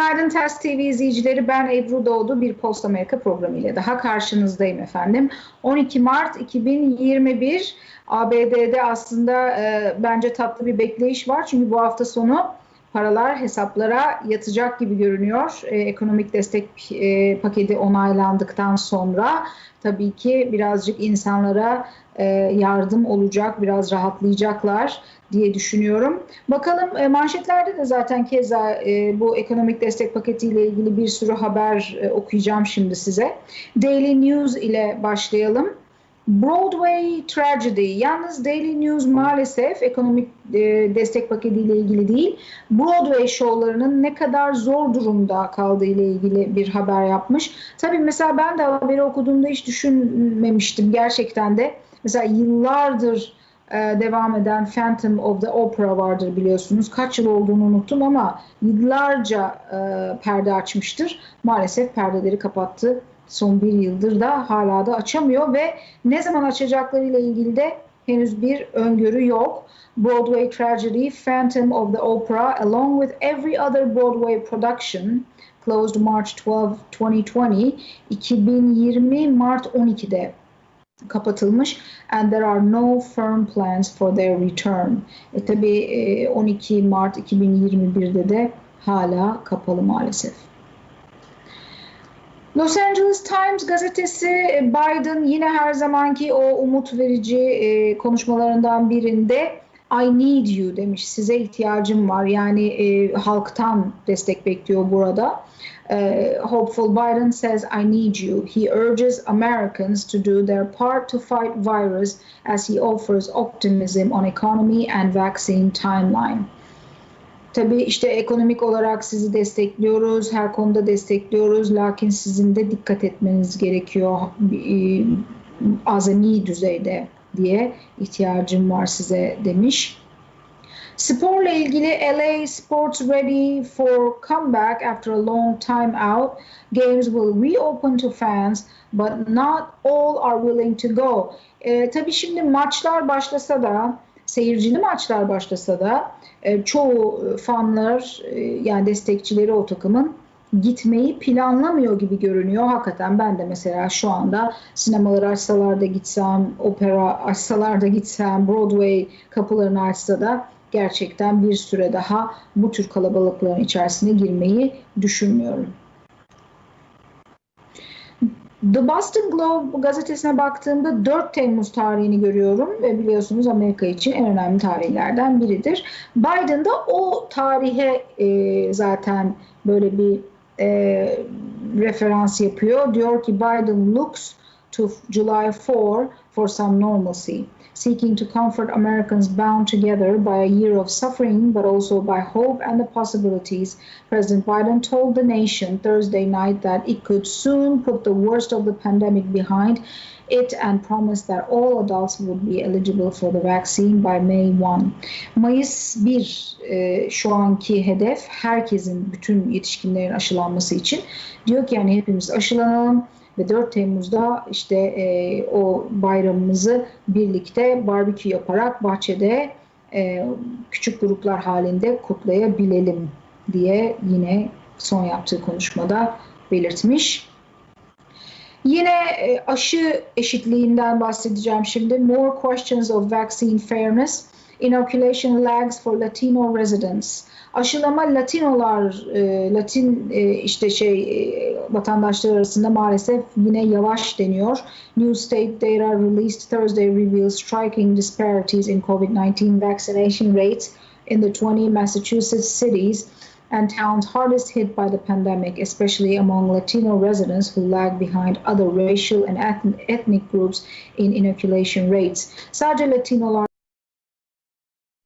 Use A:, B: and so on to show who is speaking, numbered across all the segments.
A: Günaydın Ters TV izleyicileri. Ben Ebru Doğdu. Bir Post Amerika programı ile daha karşınızdayım efendim. 12 Mart 2021 ABD'de aslında e, bence tatlı bir bekleyiş var. Çünkü bu hafta sonu paralar hesaplara yatacak gibi görünüyor. E, ekonomik destek e, paketi onaylandıktan sonra tabii ki birazcık insanlara yardım olacak, biraz rahatlayacaklar diye düşünüyorum. Bakalım e, manşetlerde de zaten keza e, bu ekonomik destek paketiyle ilgili bir sürü haber e, okuyacağım şimdi size. Daily News ile başlayalım. Broadway Tragedy. Yalnız Daily News maalesef ekonomik e, destek paketiyle ilgili değil, Broadway şovlarının ne kadar zor durumda kaldığı ile ilgili bir haber yapmış. Tabii mesela ben de haberi okuduğumda hiç düşünmemiştim gerçekten de. Mesela yıllardır e, devam eden Phantom of the Opera vardır biliyorsunuz. Kaç yıl olduğunu unuttum ama yıllarca e, perde açmıştır. Maalesef perdeleri kapattı. Son bir yıldır da hala da açamıyor ve ne zaman açacaklarıyla ilgili de henüz bir öngörü yok. Broadway Tragedy, Phantom of the Opera, along with every other Broadway production, closed March 12, 2020, 2020 Mart 12'de kapatılmış and there are no firm plans for their return. E tabi 12 Mart 2021'de de hala kapalı maalesef. Los Angeles Times gazetesi Biden yine her zamanki o umut verici e, konuşmalarından birinde I need you demiş. Size ihtiyacım var. Yani e, halktan destek bekliyor burada. E, hopeful Biden says I need you. He urges Americans to do their part to fight virus as he offers optimism on economy and vaccine timeline. Tabii işte ekonomik olarak sizi destekliyoruz, her konuda destekliyoruz. Lakin sizin de dikkat etmeniz gerekiyor e, azami düzeyde diye ihtiyacım var size demiş. Sporla ilgili LA Sports ready for comeback after a long time out. Games will reopen to fans but not all are willing to go. E, tabii şimdi maçlar başlasa da seyircili maçlar başlasa da e, çoğu fanlar e, yani destekçileri o takımın gitmeyi planlamıyor gibi görünüyor. Hakikaten ben de mesela şu anda sinemaları açsalar da gitsem, opera açsalar da gitsem, Broadway kapılarını açsa da gerçekten bir süre daha bu tür kalabalıkların içerisine girmeyi düşünmüyorum. The Boston Globe gazetesine baktığımda 4 Temmuz tarihini görüyorum ve biliyorsunuz Amerika için en önemli tarihlerden biridir. Biden da o tarihe e, zaten böyle bir e, referans yapıyor. Diyor ki Biden looks to July 4 for some normalcy, seeking to comfort Americans bound together by a year of suffering, but also by hope and the possibilities. President Biden told the nation Thursday night that it could soon put the worst of the pandemic behind it and promised that all adults would be eligible for the vaccine by May 1. Mayıs 1 e, şu anki hedef herkesin, bütün yetişkinlerin aşılanması için. Diyor ki yani hepimiz aşılanalım ve 4 Temmuz'da işte e, o bayramımızı birlikte barbekü yaparak bahçede e, küçük gruplar halinde kutlayabilelim diye yine son yaptığı konuşmada belirtmiş. Yine e, aşı eşitliğinden bahsedeceğim şimdi. More questions of vaccine fairness. Inoculation lags for Latino residents. Aşılama Latinolar, Latin işte şey vatandaşlar arasında maalesef yine yavaş deniyor. New state data released Thursday reveals striking disparities in COVID-19 vaccination rates in the 20 Massachusetts cities and towns hardest hit by the pandemic, especially among Latino residents who lag behind other racial and ethnic groups in inoculation rates. Sadece Latinolar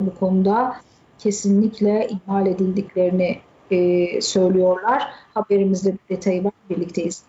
A: bu konuda kesinlikle ihmal edildiklerini e, söylüyorlar. Haberimizde detayı var, birlikteyiz.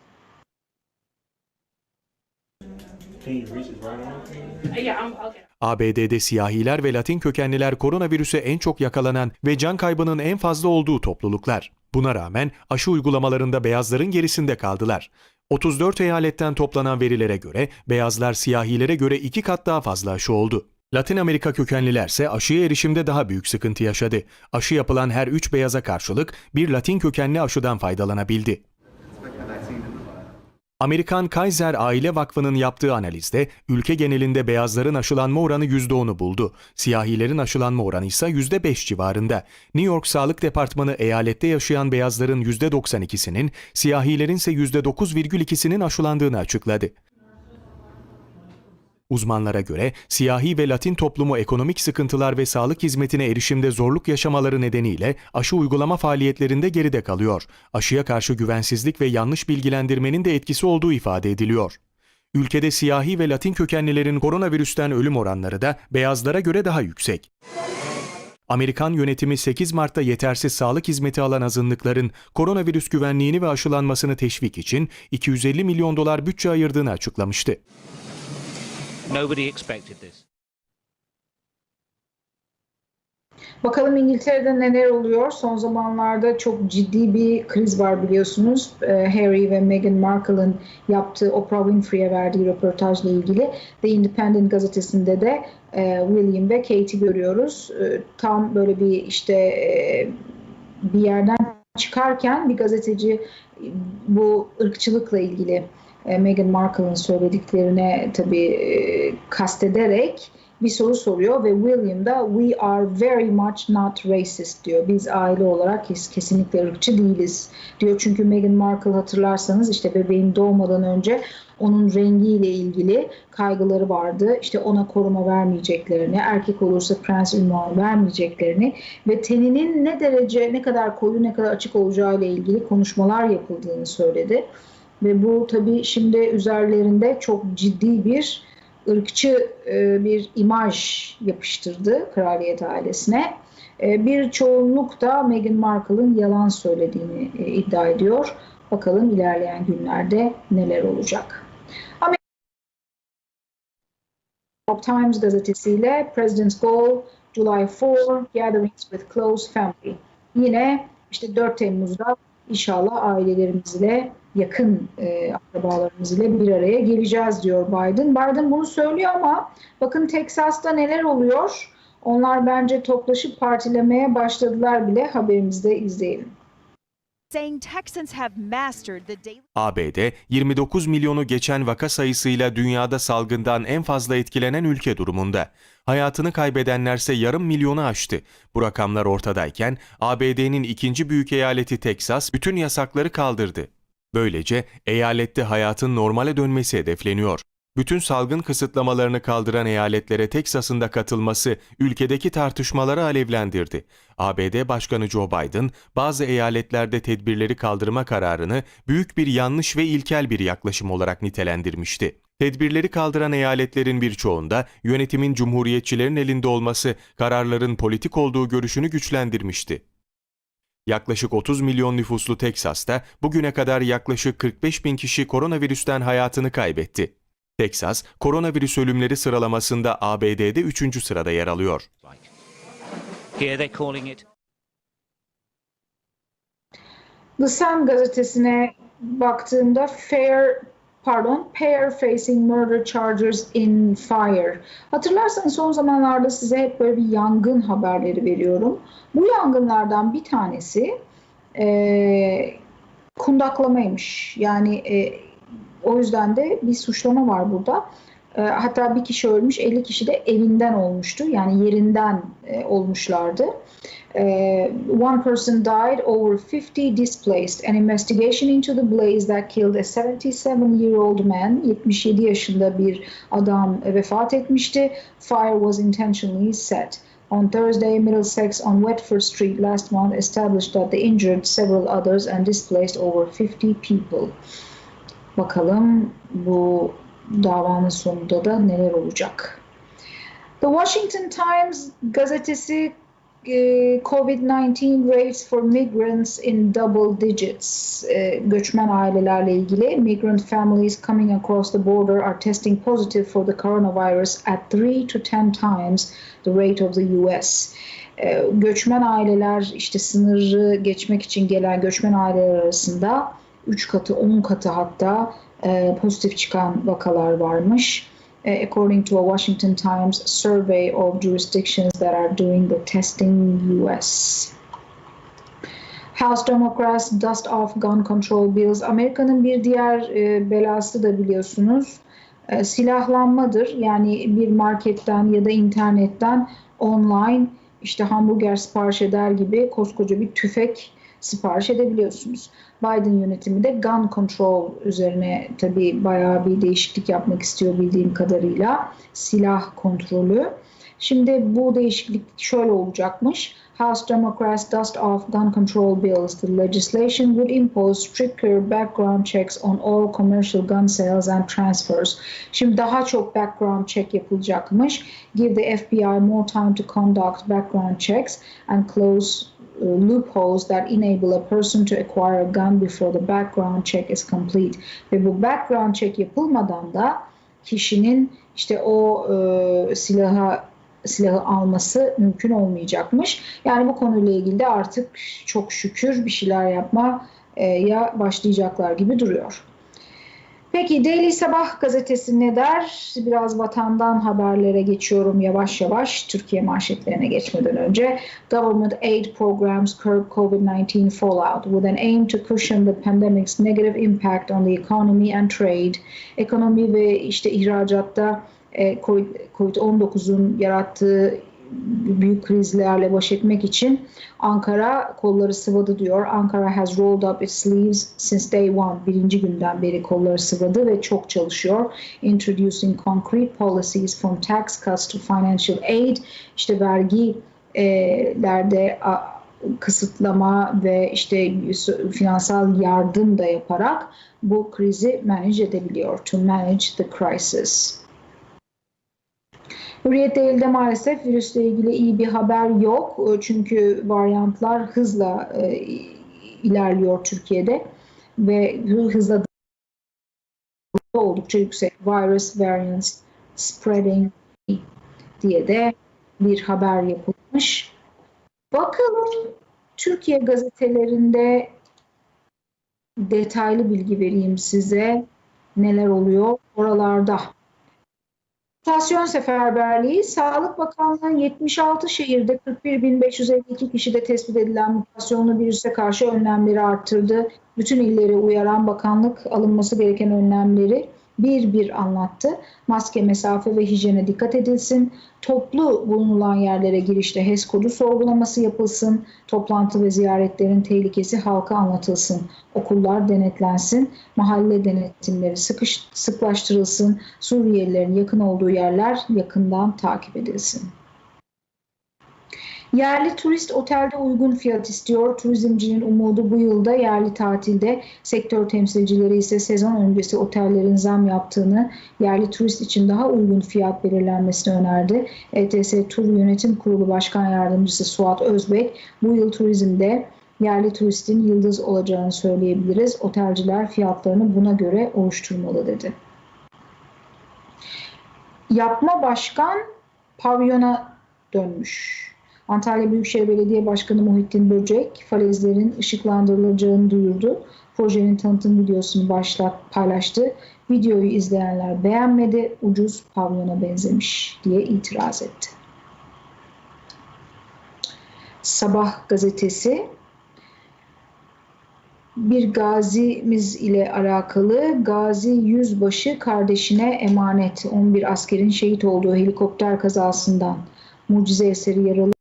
B: ABD'de siyahiler ve Latin kökenliler koronavirüse en çok yakalanan ve can kaybının en fazla olduğu topluluklar. Buna rağmen aşı uygulamalarında beyazların gerisinde kaldılar. 34 eyaletten toplanan verilere göre beyazlar siyahilere göre iki kat daha fazla aşı oldu. Latin Amerika kökenlilerse aşıya erişimde daha büyük sıkıntı yaşadı. Aşı yapılan her 3 beyaza karşılık bir Latin kökenli aşıdan faydalanabildi. Amerikan Kaiser Aile Vakfı'nın yaptığı analizde ülke genelinde beyazların aşılanma oranı %10'u buldu. Siyahilerin aşılanma oranı ise %5 civarında. New York Sağlık Departmanı eyalette yaşayan beyazların %92'sinin, siyahilerin ise %9,2'sinin aşılandığını açıkladı. Uzmanlara göre siyahi ve Latin toplumu ekonomik sıkıntılar ve sağlık hizmetine erişimde zorluk yaşamaları nedeniyle aşı uygulama faaliyetlerinde geride kalıyor. Aşıya karşı güvensizlik ve yanlış bilgilendirmenin de etkisi olduğu ifade ediliyor. Ülkede siyahi ve Latin kökenlilerin koronavirüsten ölüm oranları da beyazlara göre daha yüksek. Amerikan yönetimi 8 Mart'ta yetersiz sağlık hizmeti alan azınlıkların koronavirüs güvenliğini ve aşılanmasını teşvik için 250 milyon dolar bütçe ayırdığını açıklamıştı.
C: Nobody expected this.
A: Bakalım İngiltere'de neler oluyor? Son zamanlarda çok ciddi bir kriz var biliyorsunuz. Ee, Harry ve Meghan Markle'ın yaptığı Oprah Winfrey'e verdiği röportajla ilgili The Independent gazetesinde de e, William ve Kate'i görüyoruz. E, tam böyle bir işte e, bir yerden çıkarken bir gazeteci bu ırkçılıkla ilgili Meghan Markle'ın söylediklerine tabii e, kastederek bir soru soruyor ve William da we are very much not racist diyor. Biz aile olarak kes- kesinlikle ırkçı değiliz diyor. Çünkü Meghan Markle hatırlarsanız işte bebeğin doğmadan önce onun rengiyle ilgili kaygıları vardı. İşte ona koruma vermeyeceklerini, erkek olursa prens ünvanı vermeyeceklerini ve teninin ne derece, ne kadar koyu, ne kadar açık olacağı ile ilgili konuşmalar yapıldığını söyledi. Ve bu tabii şimdi üzerlerinde çok ciddi bir ırkçı e, bir imaj yapıştırdı kraliyet ailesine. E, bir çoğunluk da Meghan Markle'ın yalan söylediğini e, iddia ediyor. Bakalım ilerleyen günlerde neler olacak. York Times gazetesiyle President's Goal July 4 Gatherings with Close Family. Yine işte 4 Temmuz'da inşallah ailelerimizle yakın e, akrabalarımızla bir araya geleceğiz diyor Biden. Biden bunu söylüyor ama bakın Teksas'ta neler oluyor? Onlar bence toplaşıp partilemeye başladılar bile haberimizde izleyelim.
D: saying Texans have mastered the daily
B: ABD 29 milyonu geçen vaka sayısıyla dünyada salgından en fazla etkilenen ülke durumunda. Hayatını kaybedenlerse yarım milyonu aştı. Bu rakamlar ortadayken ABD'nin ikinci büyük eyaleti Teksas bütün yasakları kaldırdı. Böylece eyalette hayatın normale dönmesi hedefleniyor. Bütün salgın kısıtlamalarını kaldıran eyaletlere Teksas'ın da katılması ülkedeki tartışmaları alevlendirdi. ABD Başkanı Joe Biden bazı eyaletlerde tedbirleri kaldırma kararını büyük bir yanlış ve ilkel bir yaklaşım olarak nitelendirmişti. Tedbirleri kaldıran eyaletlerin birçoğunda yönetimin cumhuriyetçilerin elinde olması kararların politik olduğu görüşünü güçlendirmişti. Yaklaşık 30 milyon nüfuslu Teksas'ta bugüne kadar yaklaşık 45 bin kişi koronavirüsten hayatını kaybetti. Teksas, koronavirüs ölümleri sıralamasında ABD'de 3. sırada yer alıyor.
A: The Sun gazetesine baktığımda fair pardon pair facing murder charges in fire. Hatırlarsanız son zamanlarda size hep böyle bir yangın haberleri veriyorum. Bu yangınlardan bir tanesi e, kundaklamaymış. Yani e, o yüzden de bir suçlama var burada. E, hatta bir kişi ölmüş, 50 kişi de evinden olmuştu. Yani yerinden e, olmuşlardı. Uh, one person died, over 50 displaced. An investigation into the blaze that killed a 77-year-old man, 77 yaşında bir adam vefat etmişti. Fire was intentionally set. On Thursday, Middlesex on Wetford Street last month established that they injured several others and displaced over 50 people. Bakalım bu davanın sonunda da neler olacak. The Washington Times gazetesi e, COVID-19 rates for migrants in double digits. E, göçmen ailelerle ilgili migrant families coming across the border are testing positive for the coronavirus at 3 to 10 times the rate of the US. E, göçmen aileler işte sınırı geçmek için gelen göçmen aileler arasında 3 katı 10 katı hatta e, pozitif çıkan vakalar varmış. uh, according to a Washington Times survey of jurisdictions that are doing the testing US. House Democrats dust off gun control bills. Amerika'nın bir diğer e, belası da biliyorsunuz e, silahlanmadır. Yani bir marketten ya da internetten online işte hamburger sipariş eder gibi koskoca bir tüfek sipariş edebiliyorsunuz. Biden yönetimi de gun control üzerine tabii bayağı bir değişiklik yapmak istiyor bildiğim kadarıyla. Silah kontrolü. Şimdi bu değişiklik şöyle olacakmış. House Democrats dust off gun control bills. The legislation would impose stricter background checks on all commercial gun sales and transfers. Şimdi daha çok background check yapılacakmış. Give the FBI more time to conduct background checks and close uh, loopholes that enable a person to acquire a gun before the background check is complete. Ve bu background check yapılmadan da kişinin işte o e, silaha silahı alması mümkün olmayacakmış. Yani bu konuyla ilgili de artık çok şükür bir şeyler yapma e, ya başlayacaklar gibi duruyor. Peki Daily Sabah gazetesi ne der? Biraz vatandan haberlere geçiyorum yavaş yavaş Türkiye manşetlerine geçmeden önce. Government aid programs curb COVID-19 fallout with an aim to cushion the pandemic's negative impact on the economy and trade. Ekonomi ve işte ihracatta e, Covid- COVID-19'un yarattığı büyük krizlerle baş etmek için Ankara kolları sıvadı diyor. Ankara has rolled up its sleeves since day one. Birinci günden beri kolları sıvadı ve çok çalışıyor. Introducing concrete policies from tax cuts to financial aid. İşte vergilerde a- kısıtlama ve işte finansal yardım da yaparak bu krizi manage edebiliyor. To manage the crisis. Hürriyet Değil'de maalesef virüsle ilgili iyi bir haber yok. E, Çünkü varyantlar hızla e, ilerliyor Türkiye'de ve hızla oldukça yüksek. Virus variants spreading diye de bir haber yapılmış. Bakalım Türkiye gazetelerinde detaylı bilgi vereyim size. Neler oluyor oralarda. Mutasyon seferberliği, Sağlık Bakanlığı'nın 76 şehirde 41.552 kişide tespit edilen mutasyonlu virüse karşı önlemleri arttırdı. Bütün illeri uyaran bakanlık alınması gereken önlemleri bir bir anlattı. Maske, mesafe ve hijyene dikkat edilsin. Toplu bulunulan yerlere girişte HES kodu sorgulaması yapılsın. Toplantı ve ziyaretlerin tehlikesi halka anlatılsın. Okullar denetlensin. Mahalle denetimleri sıkış, sıklaştırılsın. Suriyelilerin yakın olduğu yerler yakından takip edilsin. Yerli turist otelde uygun fiyat istiyor. Turizmcinin umudu bu yılda yerli tatilde. Sektör temsilcileri ise sezon öncesi otellerin zam yaptığını, yerli turist için daha uygun fiyat belirlenmesini önerdi. ETS Tur Yönetim Kurulu Başkan Yardımcısı Suat Özbek, bu yıl turizmde yerli turistin yıldız olacağını söyleyebiliriz. Otelciler fiyatlarını buna göre oluşturmalı dedi. Yapma başkan pavyona dönmüş. Antalya Büyükşehir Belediye Başkanı Muhittin Böcek falezlerin ışıklandırılacağını duyurdu. Projenin tanıtım videosunu başlat, paylaştı. Videoyu izleyenler beğenmedi, ucuz pavyona benzemiş diye itiraz etti. Sabah gazetesi bir gazimiz ile alakalı Gazi Yüzbaşı kardeşine emanet 11 askerin şehit olduğu helikopter kazasından mucize eseri yaralı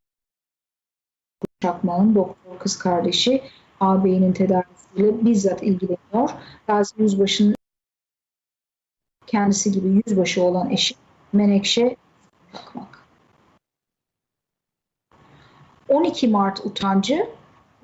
A: Çakmağ'ın doktor kız kardeşi ağabeyinin tedavisiyle bizzat ilgileniyor. Gazi Yüzbaşı'nın kendisi gibi yüzbaşı olan eşi Menekşe Çakmak. 12 Mart utancı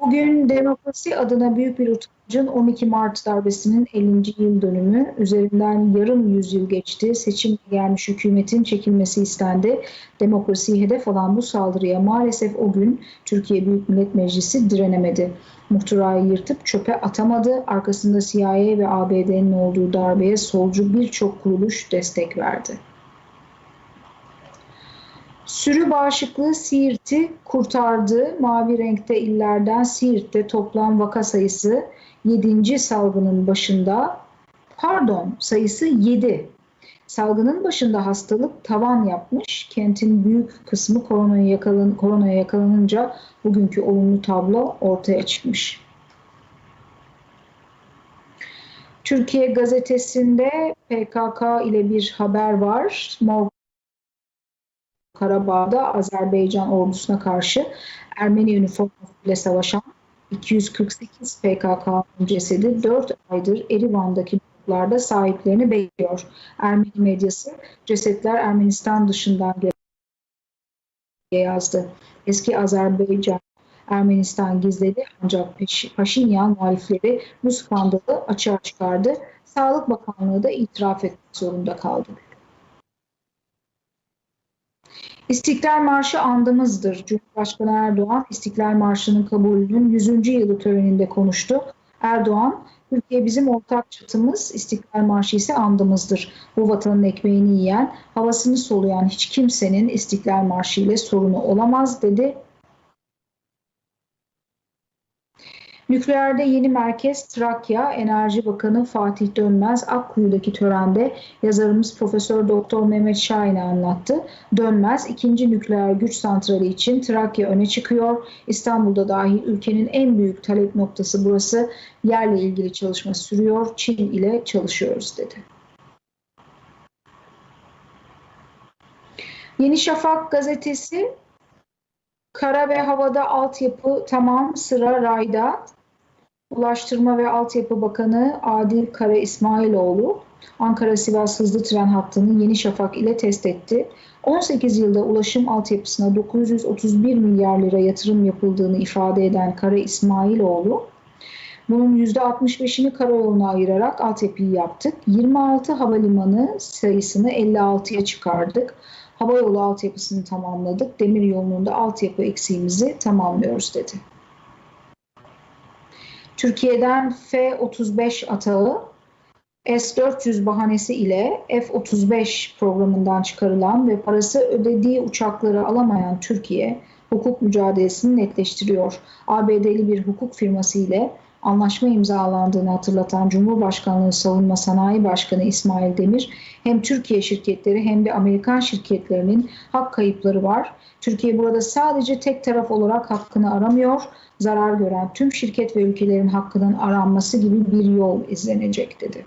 A: Bugün demokrasi adına büyük bir utancın 12 Mart darbesinin 50. yıl dönümü. Üzerinden yarım yüzyıl geçti. Seçim gelmiş hükümetin çekilmesi istendi. Demokrasiyi hedef alan bu saldırıya maalesef o gün Türkiye Büyük Millet Meclisi direnemedi. Muhtırayı yırtıp çöpe atamadı. Arkasında CIA ve ABD'nin olduğu darbeye solcu birçok kuruluş destek verdi. Sürü bağışıklığı Siirt'i kurtardı. Mavi renkte illerden Siirt'te toplam vaka sayısı 7. salgının başında pardon sayısı 7. Salgının başında hastalık tavan yapmış. Kentin büyük kısmı koronaya, yakalan, koronaya yakalanınca bugünkü olumlu tablo ortaya çıkmış. Türkiye gazetesinde PKK ile bir haber var. Mor Karabağ'da Azerbaycan ordusuna karşı Ermeni üniformasıyla savaşan 248 PKK'nın cesedi 4 aydır Erivan'daki bloklarda sahiplerini bekliyor. Ermeni medyası cesetler Ermenistan dışından diye yazdı. Eski Azerbaycan Ermenistan gizledi ancak Paşinyan muhalifleri bu skandalı açığa çıkardı. Sağlık Bakanlığı da itiraf etmek zorunda kaldı. İstiklal Marşı andımızdır. Cumhurbaşkanı Erdoğan İstiklal Marşı'nın kabulünün 100. yılı töreninde konuştu. Erdoğan, Türkiye bizim ortak çatımız, İstiklal Marşı ise andımızdır. Bu vatanın ekmeğini yiyen, havasını soluyan hiç kimsenin İstiklal Marşı ile sorunu olamaz dedi. Nükleerde yeni merkez Trakya Enerji Bakanı Fatih Dönmez Akkuyu'daki törende yazarımız Profesör Doktor Mehmet Şahin'e anlattı. Dönmez ikinci nükleer güç santrali için Trakya öne çıkıyor. İstanbul'da dahil ülkenin en büyük talep noktası burası. Yerle ilgili çalışma sürüyor. Çin ile çalışıyoruz dedi. Yeni Şafak gazetesi Kara ve havada altyapı tamam sıra rayda. Ulaştırma ve Altyapı Bakanı Adil Kara İsmailoğlu Ankara-Sivas hızlı tren hattını Yeni Şafak ile test etti. 18 yılda ulaşım altyapısına 931 milyar lira yatırım yapıldığını ifade eden Kara İsmailoğlu, bunun %65'ini karayoluna ayırarak altyapıyı yaptık. 26 havalimanı sayısını 56'ya çıkardık. Havayolu altyapısını tamamladık. Demir yolunun da altyapı eksiğimizi tamamlıyoruz dedi. Türkiye'den F-35 atağı S-400 bahanesi ile F-35 programından çıkarılan ve parası ödediği uçakları alamayan Türkiye hukuk mücadelesini netleştiriyor. ABD'li bir hukuk firması ile anlaşma imzalandığını hatırlatan Cumhurbaşkanlığı Savunma Sanayi Başkanı İsmail Demir, hem Türkiye şirketleri hem de Amerikan şirketlerinin hak kayıpları var. Türkiye burada sadece tek taraf olarak hakkını aramıyor, zarar gören tüm şirket ve ülkelerin hakkının aranması gibi bir yol izlenecek dedi.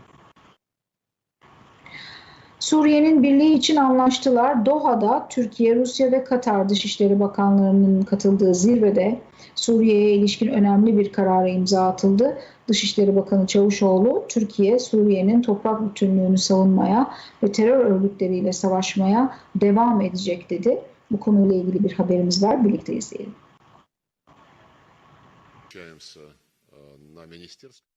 A: Suriye'nin birliği için anlaştılar. Doha'da Türkiye, Rusya ve Katar Dışişleri Bakanlarının katıldığı zirvede Suriye'ye ilişkin önemli bir karara imza atıldı. Dışişleri Bakanı Çavuşoğlu, Türkiye, Suriye'nin toprak bütünlüğünü savunmaya ve terör örgütleriyle savaşmaya devam edecek dedi. Bu konuyla ilgili bir haberimiz var. Birlikte izleyelim.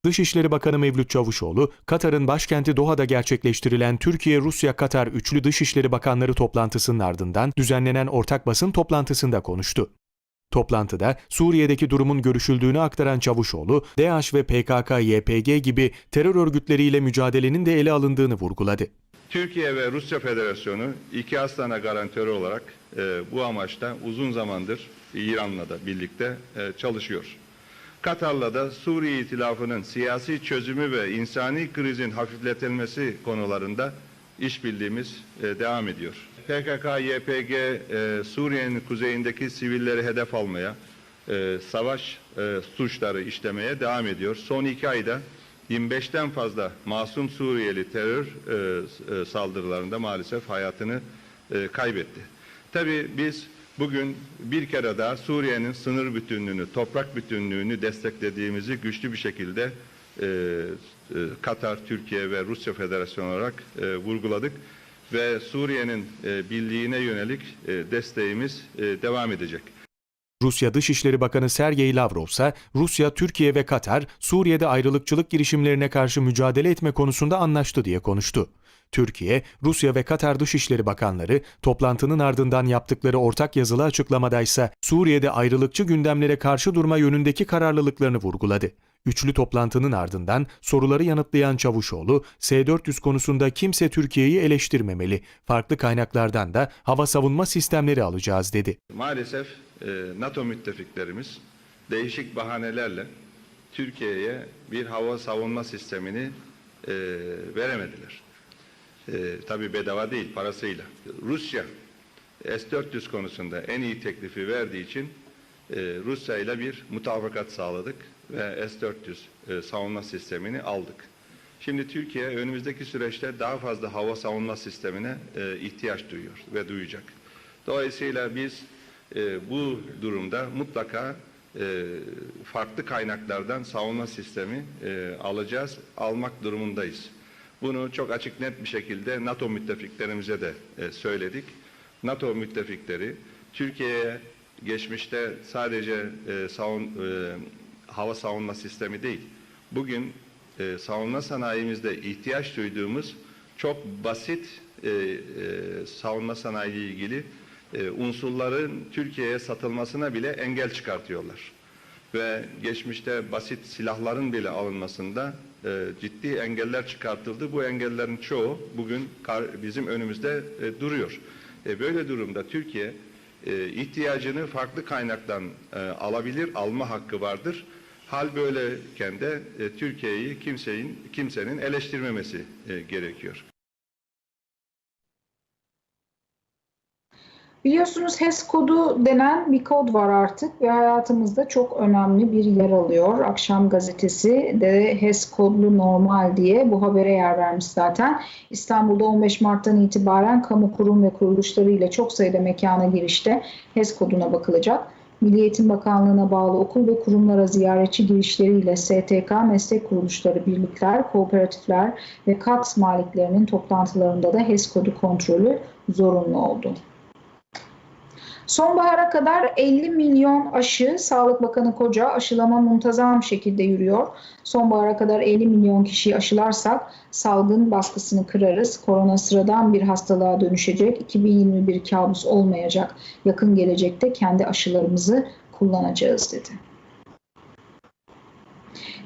B: Dışişleri Bakanı Mevlüt Çavuşoğlu, Katar'ın başkenti Doha'da gerçekleştirilen Türkiye-Rusya-Katar Üçlü Dışişleri Bakanları toplantısının ardından düzenlenen ortak basın toplantısında konuştu. Toplantıda Suriye'deki durumun görüşüldüğünü aktaran Çavuşoğlu, DAEŞ ve PKK-YPG gibi terör örgütleriyle mücadelenin de ele alındığını vurguladı.
E: Türkiye ve Rusya Federasyonu iki aslana garantörü olarak e, bu amaçta uzun zamandır İran'la da birlikte e, çalışıyor. Katar'la da Suriye İtilafı'nın siyasi çözümü ve insani krizin hafifletilmesi konularında işbirliğimiz e, devam ediyor. PKK-YPG e, Suriye'nin kuzeyindeki sivilleri hedef almaya, e, savaş e, suçları işlemeye devam ediyor. Son iki ayda 25'ten fazla masum Suriyeli terör e, e, saldırılarında maalesef hayatını e, kaybetti. Tabii biz bugün bir kere daha Suriye'nin sınır bütünlüğünü, toprak bütünlüğünü desteklediğimizi güçlü bir şekilde e, e, Katar, Türkiye ve Rusya Federasyonu olarak e, vurguladık ve Suriye'nin e, birliğine yönelik e, desteğimiz e, devam edecek.
B: Rusya Dışişleri Bakanı Sergey Lavrov ise Rusya, Türkiye ve Katar Suriye'de ayrılıkçılık girişimlerine karşı mücadele etme konusunda anlaştı diye konuştu. Türkiye, Rusya ve Katar Dışişleri Bakanları toplantının ardından yaptıkları ortak yazılı açıklamada ise Suriye'de ayrılıkçı gündemlere karşı durma yönündeki kararlılıklarını vurguladı. Üçlü toplantının ardından soruları yanıtlayan Çavuşoğlu, S-400 konusunda kimse Türkiye'yi eleştirmemeli, farklı kaynaklardan da hava savunma sistemleri alacağız dedi.
E: Maalesef e, NATO müttefiklerimiz değişik bahanelerle Türkiye'ye bir hava savunma sistemini e, veremediler. E, tabii bedava değil, parasıyla. Rusya S-400 konusunda en iyi teklifi verdiği için e, Rusya ile bir mutabakat sağladık ve S-400 e, savunma sistemini aldık. Şimdi Türkiye önümüzdeki süreçte daha fazla hava savunma sistemine e, ihtiyaç duyuyor ve duyacak. Dolayısıyla biz e, bu durumda mutlaka e, farklı kaynaklardan savunma sistemi e, alacağız, almak durumundayız. Bunu çok açık net bir şekilde NATO müttefiklerimize de e, söyledik. NATO müttefikleri Türkiye'ye geçmişte sadece e, e, hava savunma sistemi değil, bugün savunma sanayimizde ihtiyaç duyduğumuz çok basit savunma sanayi ile ilgili e, unsurların Türkiye'ye satılmasına bile engel çıkartıyorlar. Ve geçmişte basit silahların bile alınmasında e, ciddi engeller çıkartıldı. Bu engellerin çoğu bugün kar- bizim önümüzde e, duruyor. E, böyle durumda Türkiye e, ihtiyacını farklı kaynaktan e, alabilir, alma hakkı vardır. Hal böyleyken de e, Türkiye'yi kimsenin kimsenin eleştirmemesi e, gerekiyor.
A: Biliyorsunuz HES kodu denen bir kod var artık ve hayatımızda çok önemli bir yer alıyor. Akşam gazetesi de HES kodlu normal diye bu habere yer vermiş zaten. İstanbul'da 15 Mart'tan itibaren kamu kurum ve kuruluşları ile çok sayıda mekana girişte HES koduna bakılacak. Milli Eğitim Bakanlığı'na bağlı okul ve kurumlara ziyaretçi girişleriyle STK, meslek kuruluşları, birlikler, kooperatifler ve kat maliklerinin toplantılarında da HES kodu kontrolü zorunlu oldu. Sonbahara kadar 50 milyon aşı Sağlık Bakanı Koca aşılama muntazam şekilde yürüyor. Sonbahara kadar 50 milyon kişiyi aşılarsak salgın baskısını kırarız. Korona sıradan bir hastalığa dönüşecek. 2021 kabus olmayacak. Yakın gelecekte kendi aşılarımızı kullanacağız dedi.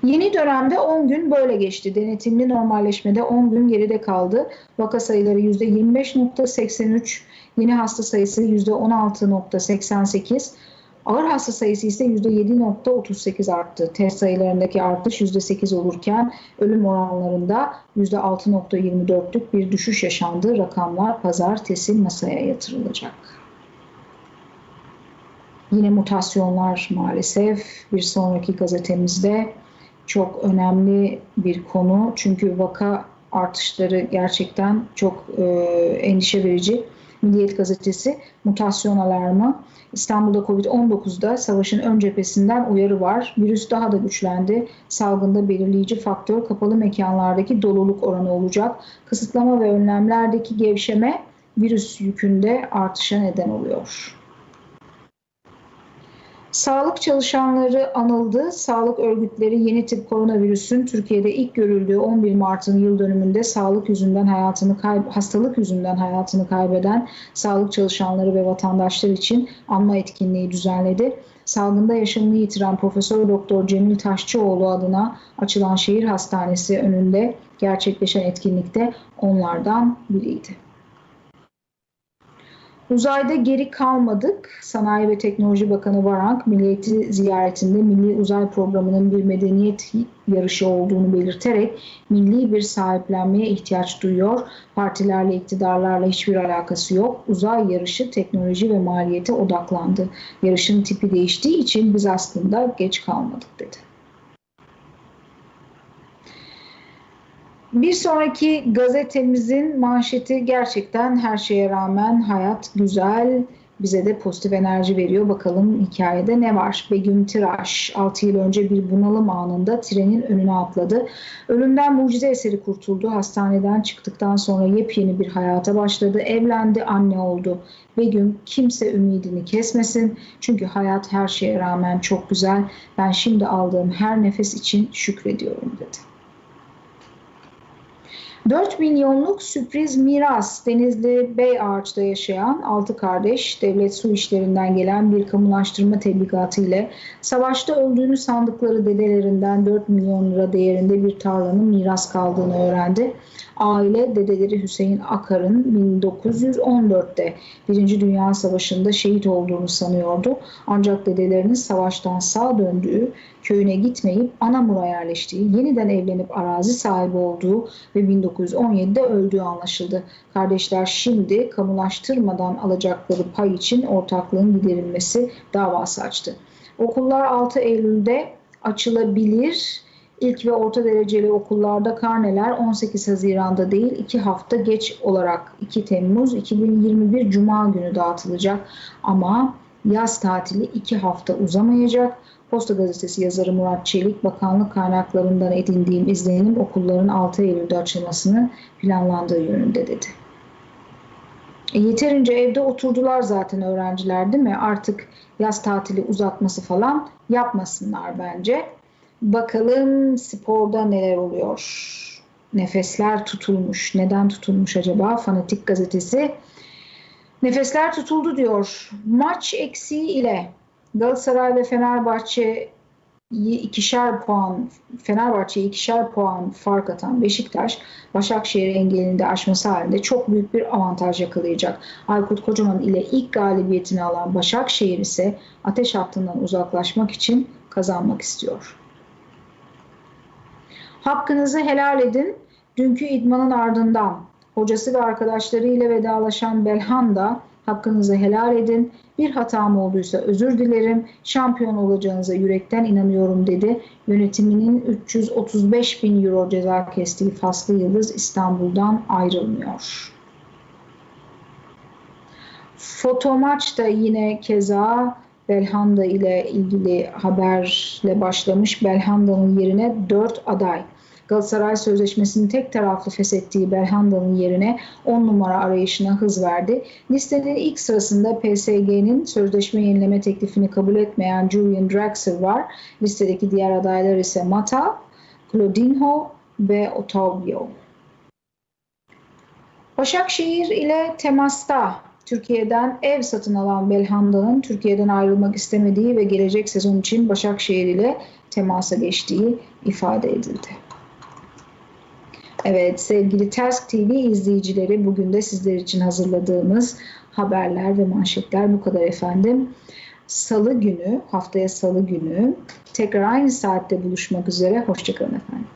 A: Yeni dönemde 10 gün böyle geçti. Denetimli normalleşmede 10 gün geride kaldı. Vaka sayıları %25.83, yeni hasta sayısı %16.88, ağır hasta sayısı ise %7.38 arttı. Test sayılarındaki artış %8 olurken ölüm oranlarında %6.24'lük bir düşüş yaşandı. Rakamlar pazartesi masaya yatırılacak. Yine mutasyonlar maalesef bir sonraki gazetemizde çok önemli bir konu. Çünkü vaka artışları gerçekten çok e, endişe verici. Milliyet gazetesi mutasyon alarmı. İstanbul'da Covid-19'da savaşın ön cephesinden uyarı var. Virüs daha da güçlendi. Salgında belirleyici faktör kapalı mekanlardaki doluluk oranı olacak. Kısıtlama ve önlemlerdeki gevşeme virüs yükünde artışa neden oluyor. Sağlık çalışanları anıldı. Sağlık örgütleri yeni tip koronavirüsün Türkiye'de ilk görüldüğü 11 Mart'ın yıl dönümünde sağlık yüzünden hayatını hastalık yüzünden hayatını kaybeden sağlık çalışanları ve vatandaşlar için anma etkinliği düzenledi. Salgında yaşamını yitiren Profesör Doktor Cemil Taşçıoğlu adına açılan şehir hastanesi önünde gerçekleşen etkinlikte onlardan biriydi. Uzayda geri kalmadık. Sanayi ve Teknoloji Bakanı Varank, milliyeti ziyaretinde Milli Uzay Programı'nın bir medeniyet yarışı olduğunu belirterek milli bir sahiplenmeye ihtiyaç duyuyor. Partilerle, iktidarlarla hiçbir alakası yok. Uzay yarışı teknoloji ve maliyete odaklandı. Yarışın tipi değiştiği için biz aslında geç kalmadık dedi. Bir sonraki gazetemizin manşeti gerçekten her şeye rağmen hayat güzel, bize de pozitif enerji veriyor. Bakalım hikayede ne var? Begüm Tıraş 6 yıl önce bir bunalım anında trenin önüne atladı. Ölümden mucize eseri kurtuldu. Hastaneden çıktıktan sonra yepyeni bir hayata başladı. Evlendi, anne oldu. Begüm kimse ümidini kesmesin. Çünkü hayat her şeye rağmen çok güzel. Ben şimdi aldığım her nefes için şükrediyorum dedi. 4 milyonluk sürpriz miras Denizli Bey Ağaç'ta yaşayan 6 kardeş devlet su işlerinden gelen bir kamulaştırma tebligatı ile savaşta öldüğünü sandıkları dedelerinden 4 milyon lira değerinde bir tarlanın miras kaldığını öğrendi. Aile dedeleri Hüseyin Akar'ın 1914'te Birinci Dünya Savaşı'nda şehit olduğunu sanıyordu. Ancak dedelerinin savaştan sağ döndüğü, köyüne gitmeyip Anamur'a yerleştiği, yeniden evlenip arazi sahibi olduğu ve 1917'de öldüğü anlaşıldı. Kardeşler şimdi kamulaştırmadan alacakları pay için ortaklığın giderilmesi davası açtı. Okullar 6 Eylül'de açılabilir. İlk ve orta dereceli okullarda karneler 18 Haziran'da değil 2 hafta geç olarak 2 Temmuz 2021 Cuma günü dağıtılacak. Ama yaz tatili 2 hafta uzamayacak. Posta Gazetesi yazarı Murat Çelik, bakanlık kaynaklarından edindiğim izlenim okulların 6 Eylül'de açılmasını planlandığı yönünde dedi. E, yeterince evde oturdular zaten öğrenciler değil mi? Artık yaz tatili uzatması falan yapmasınlar bence. Bakalım sporda neler oluyor? Nefesler tutulmuş. Neden tutulmuş acaba? Fanatik gazetesi. Nefesler tutuldu diyor. Maç eksiği ile Galatasaray ve Fenerbahçe ikişer puan Fenerbahçe'ye ikişer puan fark atan Beşiktaş Başakşehir engelinde aşması halinde çok büyük bir avantaj yakalayacak. Aykut Kocaman ile ilk galibiyetini alan Başakşehir ise ateş hattından uzaklaşmak için kazanmak istiyor. Hakkınızı helal edin. Dünkü idmanın ardından hocası ve arkadaşlarıyla vedalaşan Belhanda hakkınızı helal edin. Bir hatam olduysa özür dilerim. Şampiyon olacağınıza yürekten inanıyorum dedi. Yönetiminin 335 bin euro ceza kestiği Faslı Yıldız İstanbul'dan ayrılmıyor. Fotomaç da yine keza Belhanda ile ilgili haberle başlamış. Belhanda'nın yerine 4 aday. Galatasaray sözleşmesini tek taraflı feshettiği Belhanda'nın yerine 10 numara arayışına hız verdi. Listenin ilk sırasında PSG'nin sözleşme yenileme teklifini kabul etmeyen Julian Draxler var. Listedeki diğer adaylar ise Mata, Claudinho ve Otavio. Başakşehir ile temasta Türkiye'den ev satın alan Belhanda'nın Türkiye'den ayrılmak istemediği ve gelecek sezon için Başakşehir ile temasa geçtiği ifade edildi. Evet sevgili Task TV izleyicileri bugün de sizler için hazırladığımız haberler ve manşetler bu kadar efendim. Salı günü, haftaya salı günü tekrar aynı saatte buluşmak üzere. Hoşçakalın efendim.